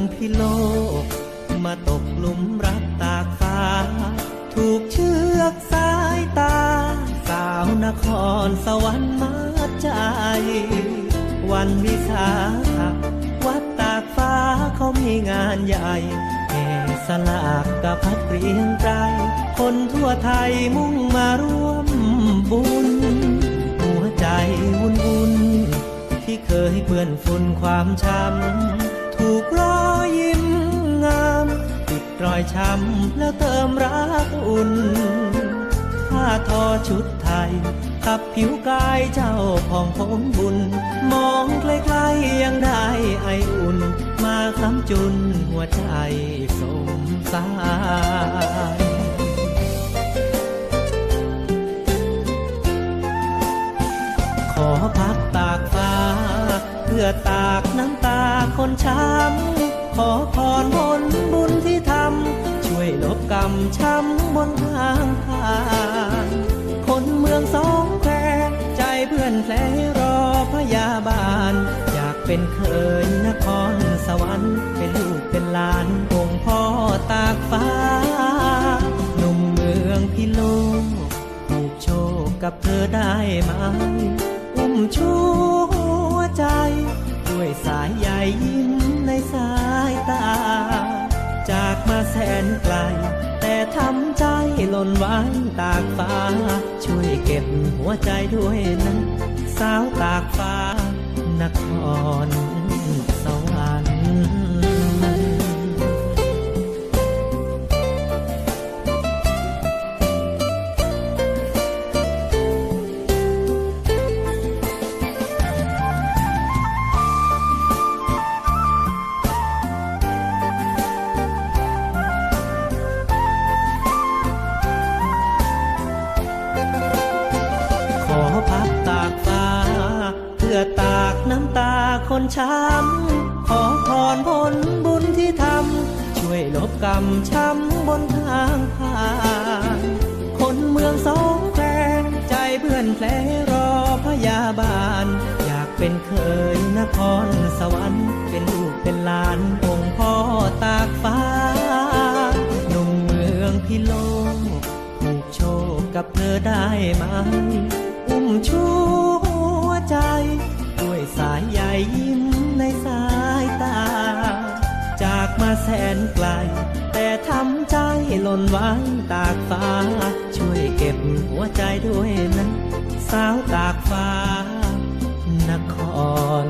องพิโลก มาตกหลุมรักตากฟ้า ถูกเชือกสายตา สาวนครสวรรค์มาใจ วันวิสาขะวัดตากฟ้าเขามีงานใหญ่แห่สลากกับพัดเรียงไกรคนทั่วไทยมุ่งมาร่วมบุญ หัวใจวุ่นวุ่นที่เคยเปื้อนฝุ่นความช้ำ อยช้ำแล้วเติมรักอุ่นผ้าทอชุดไทยขับผิวกายเจ้าของผมบุญ มองใกล้ๆยังได้ไออุ่น มาคำจุนหัวใจสมสารขอพักตากฟ้า เพื่อตากน้ำตาคนช้ำขอพรผลบุ กรรมช้ำบนทางผ่าน คนเมืองสองแควใจเพื่อนแผลรอพยาบาล อยากเป็นเคยนครสวรรค์เป็นลูกเป็นหลานองค์พ่อตากฟ้าหนุ่มเมืองพิโลกผูกโชคกับเธอได้ไหมอุ้มชูหัวใจ ด้วยสายใยยิ้มในสายตาจากมา แสนไกล แต่ทำใจหล่นไว้ตากฟ้า ช่วยเก็บหัวใจด้วยนะ สาวตากฟ้านครสวรรค์ พื่อตากน้ำตาคนช้ำ ขอพรผลบุญที่ทำ ช่วยลบกรรมช้ำบนทางผ่าน คนเมืองสองแควใจเพื่อนแผลรอพยาบาล อยากเป็นเคยนครสวรรค์ เป็นลูกเป็นหลานองค์พ่อตากฟ้าหนุ่มเมืองพิโลกผูกโชคกับเธอได้ไหมอุ้มชู จ ด้วยสายใยยิ้มในสายตา จากมาแสนไกล แต่ทำใจหล่นไว้ตากฟ้า ช่วยเก็บหัวใจด้วยนะ สาวตากฟ้านคร